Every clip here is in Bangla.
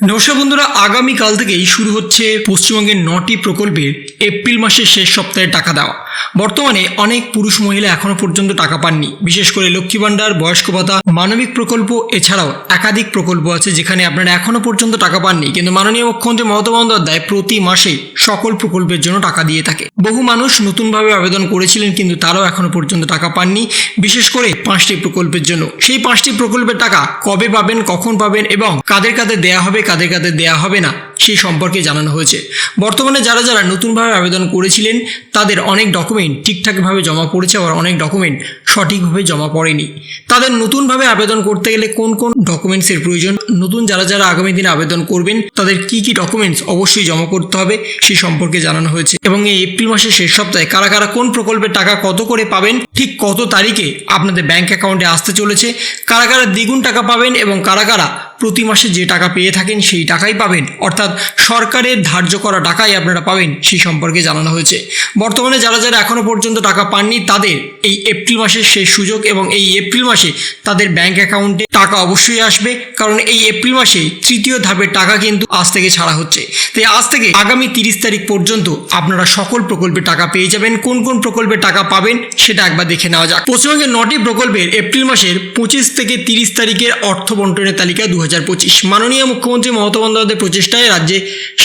নমস্কার বন্ধুরা, আগামীকাল থেকেই শুরু হচ্ছে পশ্চিমবঙ্গের নটি প্রকল্পের এপ্রিল মাসের শেষ সপ্তাহে টাকা দেওয়া। বর্তমানে অনেক পুরুষ মহিলা এখনও পর্যন্ত টাকা পাননি। বিশেষ করে লক্ষ্মী ভাণ্ডার, বয়স্ক ভাতা, মানবিক প্রকল্প, এছাড়াও একাধিক প্রকল্প আছে যেখানে আপনারা এখনও পর্যন্ত টাকা পাননি। কিন্তু মাননীয় মুখ্যমন্ত্রী মমতা বন্দ্যোপাধ্যায় প্রতি মাসে সকল প্রকল্পের জন্য টাকা দিয়ে থাকে। বহু মানুষ নতুনভাবে আবেদন করেছিলেন, কিন্তু তারাও এখনও পর্যন্ত টাকা পাননি, বিশেষ করে পাঁচটি প্রকল্পের জন্য। সেই পাঁচটি প্রকল্পের টাকা কবে পাবেন, কখন পাবেন এবং কাদের কাদের দেয়া হবে, কাদের কাদের দেয়া হবে না, সেই সম্পর্কে জানানো হয়েছে। বর্তমানে যারা যারা নতুনভাবে আবেদন করেছিলেন, তাদের অনেক ডকুমেন্ট ঠিকঠাকভাবে জমা পড়েছে আবার অনেক ডকুমেন্ট সঠিকভাবে জমা পড়েনি। তাদের নতুনভাবে আবেদন করতে গেলে কোন কোন ডকুমেন্টসের প্রয়োজন? নতুন যারা যারা আগামী দিনে আবেদন করবেন, তাদের কি কি ডকুমেন্টস অবশ্যই জমা করতে হবে সেই সম্পর্কে জানানো হয়েছে। এবং এই এপ্রিল মাসের শেষ সপ্তাহে কারা কারা কোন প্রকল্পের টাকা কত করে পাবেন, ঠিক কত তারিখে আপনাদের ব্যাংক অ্যাকাউন্টে আসতে চলেছে, কারা কারা দ্বিগুণ টাকা পাবেন এবং কারা কারা প্রতি মাসে যে টাকা পেয়ে থাকেন সেই টাকাই পাবেন, অর্থাৎ সরকারের ধার্য করা টাকাই আপনারা পাবেন সেই সম্পর্কে জানানো হয়েছে। বর্তমানে যারা যারা এখনও পর্যন্ত টাকা পাননি, তাদের এই এপ্রিল মাসের শেষ সুযোগ এবং এই এপ্রিল মাসে তাদের ব্যাংক অ্যাকাউন্টে টাকা অবশ্যই আসবে, কারণ এই এপ্রিল মাসে তৃতীয় ধাপের টাকা কিন্তু আজ থেকে ছাড়া হচ্ছে। তাই আজ থেকে আগামী তিরিশ তারিখ পর্যন্ত আপনারা সকল প্রকল্পে টাকা পেয়ে যাবেন। কোন কোন প্রকল্পে টাকা পাবেন, সেটা একবার দেখে নেওয়া যাক। পশ্চিমবঙ্গের নটি প্রকল্পের এপ্রিল মাসের পঁচিশ থেকে তিরিশ তারিখের অর্থ বন্টনের তালিকা দু হাজার পঁচিশ। মাননীয় মুখ্যমন্ত্রী মমতা বন্দ্যোপাধ্যায়ের প্রচেষ্টায় রাজ্যে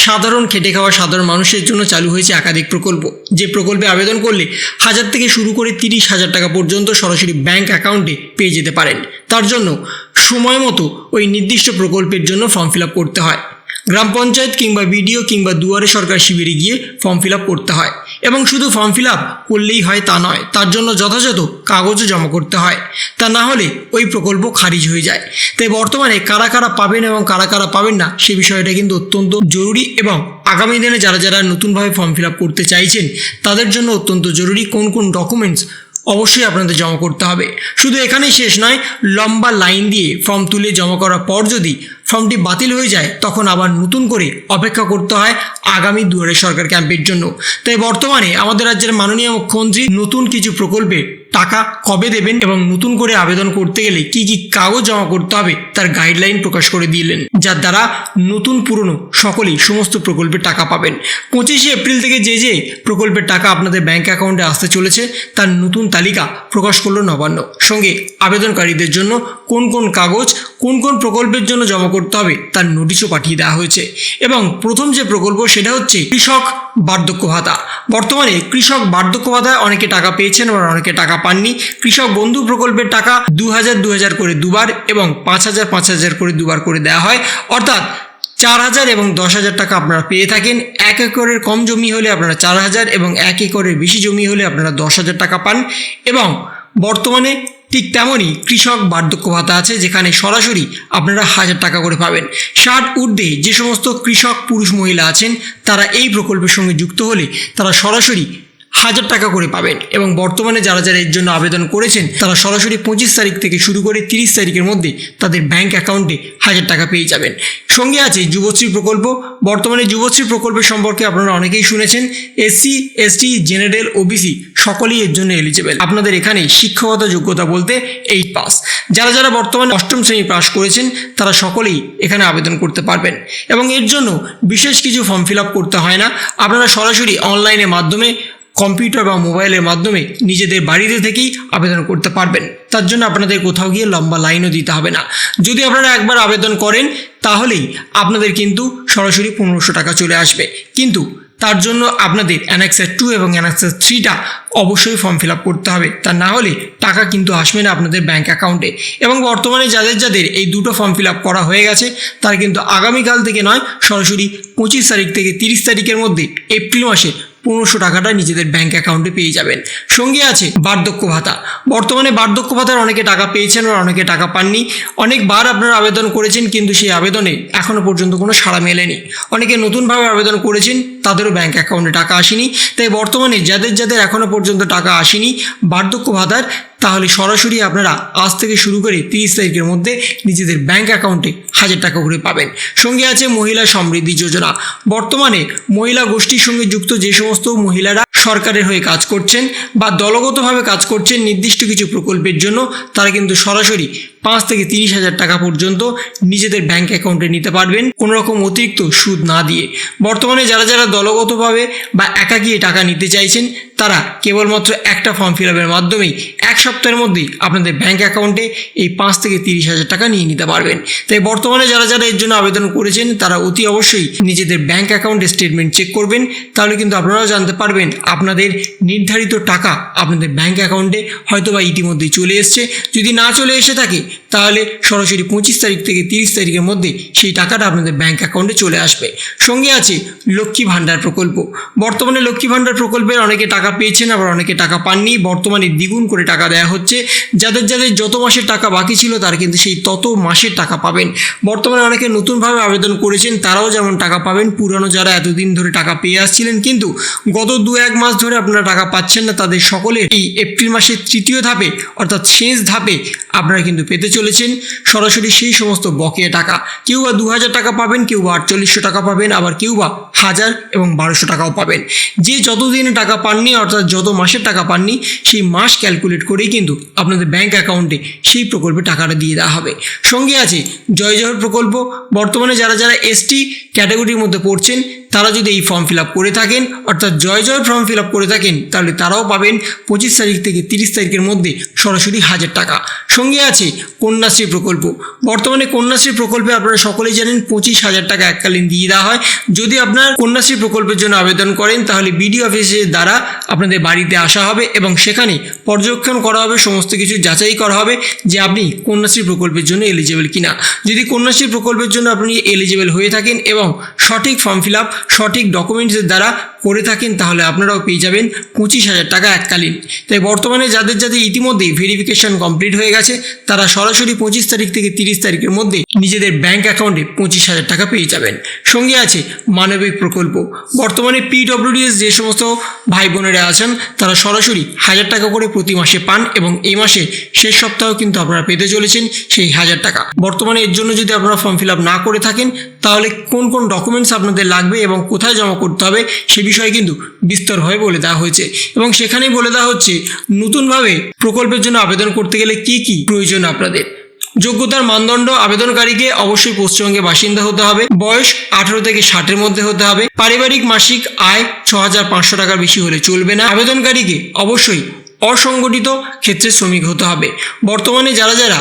সাধারণ খেটে খাওয়া সাধারণ মানুষের জন্য চালু হয়েছে একাধিক প্রকল্প। যে প্রকল্পে আবেদন করলে হাজার থেকে শুরু করে তিরিশ হাজার টাকা পর্যন্ত সরাসরি ব্যাংক অ্যাকাউন্টে পেয়ে যেতে পারেন। তার জন্য সময় মতো ওই নির্দিষ্ট প্রকল্পের জন্য ফর্ম ফিল করতে হয়। গ্রাম পঞ্চায়েত কিংবা বিডিও কিংবা দুয়ারে সরকার শিবিরে গিয়ে ফর্ম ফিল করতে হয়। এবং শুধু ফর্ম ফিল আপ করলেই হয় তা নয়, তার জন্য যথাযথ কাগজও জমা করতে হয়। তা না হলে ওই প্রকল্প খারিজ হয়ে যায়। তাই বর্তমানে কারা কারা পাবেন এবং কারা কারা পাবেন না, সে বিষয়টা কিন্তু অত্যন্ত জরুরি এবং আগামী দিনে যারা যারা নতুনভাবে ফর্ম ফিল আপ করতে চাইছেন, তাদের জন্য অত্যন্ত জরুরি কোন কোন ডকুমেন্টস অবশ্যই আপনাদের জমা করতে হবে। শুধু এখানেই শেষ নয়, লম্বা লাইন দিয়ে ফর্ম তুলে জমা করার পর যদি ফর্মটি বাতিল হয়ে যায়, তখন আবার নতুন করে অপেক্ষা করতে হয় আগামী দুয়ারে সরকার ক্যাম্পের জন্য। তাই বর্তমানে আমাদের রাজ্যের মাননীয় মুখ্যমন্ত্রী নতুন কিছু প্রকল্পে টাকা কবে দেবেন এবং নতুন করে আবেদন করতে গেলে কি কি কাগজ জমা করতে হবে, তার গাইডলাইন প্রকাশ করে দিলেন। যার দ্বারা নতুন পুরনো সকলেই সমস্ত প্রকল্পের টাকা পাবেন। পঁচিশে এপ্রিল থেকে যে যে প্রকল্পের টাকা আপনাদের ব্যাংক অ্যাকাউন্টে আসতে চলেছে, তার নতুন তালিকা প্রকাশ করল নবান্ন। সঙ্গে আবেদনকারীদের জন্য কোন কোন কাগজ, কোন কোন প্রকল্পের জন্য জমা করতে হবে, তার নোটিশও পাঠিয়ে দেওয়া হয়েছে। এবং প্রথম যে প্রকল্প, সেটা হচ্ছে কৃষক বার্ধক্য ভাতা। বর্তমানে কৃষক বার্ধক্য ভাতায় অনেকে টাকা পেয়েছেন আবার অনেকে টাকা পাননি। কৃষক বন্ধু প্রকল্পের টাকা দু হাজার দু হাজার করে দুবার এবং পাঁচ হাজার পাঁচ হাজার করে দুবার করে দেওয়া হয়। অর্থাৎ চার হাজার এবং দশ হাজার টাকা আপনারা পেয়ে থাকেন। এক একরের কম জমি হলে আপনারা চার হাজার এবং এক একরের বেশি জমি হলে আপনারা দশ হাজার টাকা পান। এবং বর্তমানে ঠিক তেমনই কৃষক বার্ধক্য ভাতা আছে, যেখানে সরাসরি আপনারা হাজার টাকা করে পাবেন। ষাট ঊর্ধ্বে যে সমস্ত কৃষক পুরুষ মহিলা আছেন, তারা এই প্রকল্পের সঙ্গে যুক্ত হলে তারা সরাসরি হাজার টাকা করে পাবেন। এবং বর্তমানে যারা যারা এর জন্য আবেদন করেছেন, তারা সরাসরি পঁচিশ তারিখ থেকে শুরু করে তিরিশ তারিখের মধ্যে তাদের ব্যাংক অ্যাকাউন্টে হাজার টাকা পেয়ে যাবেন। সঙ্গে আছে যুবশ্রী প্রকল্প। বর্তমানে যুবশ্রী প্রকল্পের সম্পর্কে আপনারা অনেকেই শুনেছেন এসসি এসটি জেনারেল ওবিসি সকলেই এর জন্য এলিজেবল আপনাদের এখানে শিক্ষকতা যোগ্যতা বলতে এইট পাস যারা যারা বর্তমানে অষ্টম শ্রেণি পাশ করেছেন, তারা সকলেই এখানে আবেদন করতে পারবেন। এবং এর জন্য বিশেষ কিছু ফর্ম ফিল আপ করতে হয় না। আপনারা সরাসরি অনলাইনের মাধ্যমে কম্পিউটার বা মোবাইলের মাধ্যমে নিজেদের বাড়িতে থেকেই আবেদন করতে পারবেন। তার জন্য আপনাদের কোথাও গিয়ে লম্বা লাইনও দিতে হবে না। যদি আপনারা একবার আবেদন করেন, তাহলেই আপনাদের কিন্তু সরাসরি পনেরোশো টাকা চলে আসবে। কিন্তু তার জন্য আপনাদের অ্যানাক্সার টু এবং অ্যানাক্সার থ্রিটা অবশ্যই ফর্ম ফিল আপ করতে হবে। তা না হলে টাকা কিন্তু আসবে না আপনাদের ব্যাঙ্ক অ্যাকাউন্টে। এবং বর্তমানে যাদের যাদের এই দুটো ফর্ম ফিল আপ করা হয়ে গেছে, তারা কিন্তু আগামীকাল থেকে নয়, সরাসরি পঁচিশ তারিখ থেকে তিরিশ তারিখের মধ্যে এপ্রিল মাসে পনেরোশো টাকাটা নিজেদের ব্যাঙ্ক অ্যাকাউন্টে পেয়ে যাবেন। সঙ্গে আছে বার্ধক্য ভাতা। বর্তমানে বার্ধক্য ভাতার অনেকে টাকা পেয়েছেন আর অনেকে টাকা পাননি। অনেকবার আপনারা আবেদন করেছেন, কিন্তু সেই আবেদনে এখনও পর্যন্ত কোনো সাড়া মেলেনি। অনেকে নতুনভাবে আবেদন করেছেন তাদেরও ব্যাঙ্ক অ্যাকাউন্টে টাকা আসেনি। তাই বর্তমানে যাদের যাদের এখনও পর্যন্ত টাকা আসেনি, বার্ধক্য ভাতার, তাহলে সরাসরি আপনারা আজ থেকে শুরু করে তিরিশ তারিখের মধ্যে নিজেদের ব্যাঙ্ক অ্যাকাউন্টে হাজার টাকা করে পাবেন। সঙ্গে আছে মহিলা সমৃদ্ধি যোজনা। বর্তমানে মহিলা গোষ্ঠীর সঙ্গে যুক্ত যে সমস্ত মহিলারা সরকারের হয়ে কাজ করছেন বা দলগতভাবে কাজ করছেন নির্দিষ্ট কিছু প্রকল্পের জন্য, তারা কিন্তু সরাসরি পাঁচ থেকে তিরিশ হাজার টাকা পর্যন্ত নিজেদের ব্যাংক অ্যাকাউন্টে নিতে পারবেন, কোনো রকম অতিরিক্ত সুদ না দিয়ে। বর্তমানে যারা যারা দলগতভাবে বা একাকী টাকা নিতে চাইছেন, তারা কেবলমাত্র একটা ফর্ম ফিল আপের মাধ্যমেই এক সপ্তাহের মধ্যেই আপনাদের ব্যাংক অ্যাকাউন্টে এই পাঁচ থেকে তিরিশ হাজার টাকা নিয়ে নিতে পারবেন। তাই বর্তমানে যারা যারা এর জন্য আবেদন করেছেন, তারা অতি অবশ্যই নিজেদের ব্যাংক অ্যাকাউন্টে স্টেটমেন্ট চেক করবেন, তাহলে কিন্তু আপনারাও জানতে পারবেন আপনাদের নির্ধারিত টাকা আপনাদের ব্যাংক অ্যাকাউন্টে হয়তো বা ইতিমধ্যেই চলে এসছে। যদি না চলে এসে থাকে তাহলে সরাসরি পঁচিশ তারিখ থেকে তিরিশ তারিখের মধ্যে সেই টাকাটা আপনাদের ব্যাঙ্ক অ্যাকাউন্টে চলে আসবে। সঙ্গে আছে লক্ষ্মী ভাণ্ডার প্রকল্প। বর্তমানে লক্ষ্মী ভাণ্ডার প্রকল্পের অনেকে টাকা পেয়েছেন, আবার অনেকে টাকা পাননি। বর্তমানে দ্বিগুণ করে টাকা দেওয়া হচ্ছে। যাদের যাদের যত মাসের টাকা বাকি ছিল, তারা কিন্তু সেই তত মাসের টাকা পাবেন। বর্তমানে অনেকে নতুনভাবে আবেদন করেছেন, তারাও যেমন টাকা পাবেন। পুরানো যারা এতদিন ধরে টাকা পেয়ে আসছিলেন, কিন্তু গত দু এক মাস ধরে আপনারা টাকা পাচ্ছেন না। তাদের সকলে এই এপ্রিল মাসের তৃতীয় ধাপে, অর্থাৎ শেষ ধাপে আপনারা কিন্তু পেতে চলেছেন। সরাসরি সেই সমস্ত বকেয়া টাকা। কেউ বা দু হাজার টাকা পাবেন, কেউ বা আটচল্লিশশো টাকা পাবেন, আবার কেউ বা হাজার এবং বারোশো টাকাও পাবেন। যে যতদিনে টাকা পাননি, অর্থাৎ যত মাসের টাকা পাননি, সেই মাস ক্যালকুলেট করেই কিন্তু আপনাদের ব্যাংক অ্যাকাউন্টে সেই প্রকল্পে টাকাটা দিয়ে দেওয়া হবে। সঙ্গে আছে জয় জহর প্রকল্প। বর্তমানে যারা যারা এসটি ক্যাটাগরির মধ্যে পড়ছেন তারা যদি এই ফর্ম ফিল আপ করে থাকেন, অর্থাৎ জয় জয় ফর্ম ফিল আপ করে থাকেন, তাহলে তারাও পাবেন পঁচিশ তারিখ থেকে তিরিশ তারিখের মধ্যে সরাসরি হাজার টাকা। সঙ্গে আছে কন্যাশ্রী প্রকল্প। বর্তমানে কন্যাশ্রী প্রকল্পে আপনারা সকলেই জানেন পঁচিশ হাজার টাকা এককালীন দিয়ে দেওয়া হয়। যদি আপনার কন্যাশ্রী প্রকল্পের জন্য আবেদন করেন, তাহলে বিডিও অফিসের দ্বারা আপনাদের বাড়িতে আসা হবে এবং সেখানে পর্যবেক্ষণ করা হবে, সমস্ত কিছু যাচাই করা হবে যে আপনি কন্যাশ্রী প্রকল্পের জন্য এলিজিবল কিনা। যদি কন্যাশ্রী প্রকল্পের জন্য আপনি এলিজিবল হয়ে থাকেন এবং সঠিক ফর্ম ফিল আপ সঠিক ডকুমেন্টসের দ্বারা করে থাকেন, তাহলে আপনারাও পেয়ে যাবেন পঁচিশ হাজার টাকা এককালীন। তাই বর্তমানে যাদের যাদের ইতিমধ্যেই ভেরিফিকেশন কমপ্লিট হয়ে গেছে, তারা সরাসরি পঁচিশ তারিখ থেকে তিরিশ তারিখের মধ্যে নিজেদের ব্যাংক অ্যাকাউন্টে পঁচিশ হাজার টাকা পেয়ে যাবেন। সঙ্গে আছে মানবিক প্রকল্প। বর্তমানে পিডব্লিউডিএস যে সমস্ত ভাই বোনেরা আছেন, তারা সরাসরি হাজার টাকা করে প্রতি মাসে পান এবং এই মাসে শেষ সপ্তাহ কিন্তু আপনারা পেতে চলেছেন সেই হাজার টাকা। বর্তমানে এর জন্য যদি আপনারা ফর্ম ফিল আপ না করে থাকেন, তাহলে কোন কোন ডকুমেন্টস আপনাদের লাগবে এবং কোথায় জমা করতে হবে সে বিষয়ে কিন্তু বিস্তরভাবে বলে দেওয়া হয়েছে। এবং সেখানেই বলে দেওয়া হচ্ছে, নতুনভাবে প্রকল্পের জন্য আবেদন করতে গেলে কি কি প্রয়োজন আপনাদের? যোগ্যতার মানদণ্ড আবেদনকারীকে অবশ্যই পশ্চিমবঙ্গে বাসিন্দা হতে হবে, বয়স আঠারো থেকে ষাটের মধ্যে হতে হবে, পারিবারিক মাসিক আয় ছ হাজার পাঁচশো টাকার বেশি হলে চলবে না, আবেদনকারীকে অবশ্যই অসংগঠিত ক্ষেত্রে শ্রমিক হতে হবে। বর্তমানে যারা যারা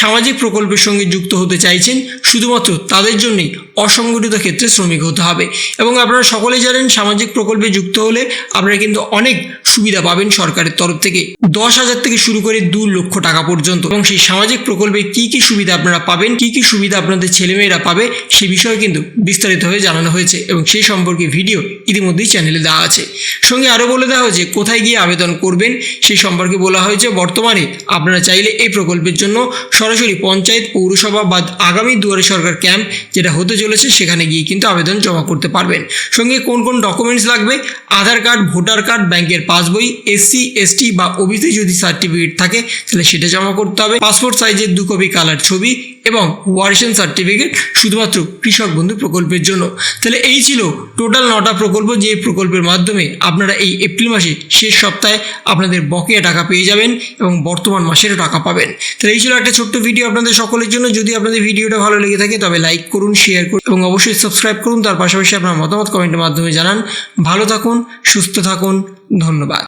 সামাজিক প্রকল্পের সঙ্গে যুক্ত হতে চাইছেন, শুধুমাত্র তাদের জন্যই অসংগঠিত ক্ষেত্রে শ্রমিক হতে হবে। এবং আপনারা সকলেই জানেন, সামাজিক প্রকল্পে যুক্ত হলে আপনারা কিন্তু অনেক সুবিধা পাবেন সরকারের তরফ থেকে। দশ হাজার থেকে শুরু করে দু লক্ষ টাকা পর্যন্ত। এবং সেই সামাজিক প্রকল্পে কি কি সুবিধা আপনারা পাবেন, কি কি সুবিধা আপনাদের ছেলেমেয়েরা পাবে, সে বিষয়ে কিন্তু বিস্তারিতভাবে জানানো হয়েছে এবং সেই সম্পর্কে ভিডিও ইতিমধ্যেই চ্যানেলে দেওয়া আছে। সঙ্গে আরও বলে দেওয়া হয়েছে, কোথায় গিয়ে আবেদন করবেন সেই সম্পর্কে বলা হয়েছে, বর্তমানে আপনারা চাইলে এই প্রকল্পের জন্য সরাসরি পঞ্চায়েত, পৌরসভা বা আগামী দুয়ারে সরকার ক্যাম্প, যেটা হতে চলেছে, সেখানে গিয়ে কিন্তু আবেদন জমা করতে পারবেন। সঙ্গে কোন কোন ডকুমেন্টস লাগবে? আধার কার্ড ভোটার কার্ড ব্যাংকের পাসবই এসসি এসটি বা ওবিসি যদি সার্টিফিকেট থাকে, তাহলে সেটা জমা করতে হবে। পাসপোর্ট সাইজের দু কপি কালার ছবি এবং ওয়ারিশন সার্টিফিকেট শুধুমাত্র কৃষক বন্ধু প্রকল্পের জন্য। তাহলে এই ছিল টোটাল নটা প্রকল্প যে প্রকল্পের মাধ্যমে আপনারা এই এপ্রিল মাসে শেষ সপ্তাহে আপনাদের বকেয়া টাকা পেয়ে যাবেন এবং বর্তমান মাসেরও টাকা পাবেন। তাহলে এই ছিল একটা ছোট্ট ভিডিও আপনাদের সকলের জন্য। যদি আপনাদের ভিডিওটা ভালো লেগে থাকে তবে লাইক করুন শেয়ার করুন এবং অবশ্যই সাবস্ক্রাইব করুন। তার পাশাপাশি আপনার মতামত কমেন্টের মাধ্যমে জানান। ভালো থাকুন, সুস্থ থাকুন। ধন্যবাদ।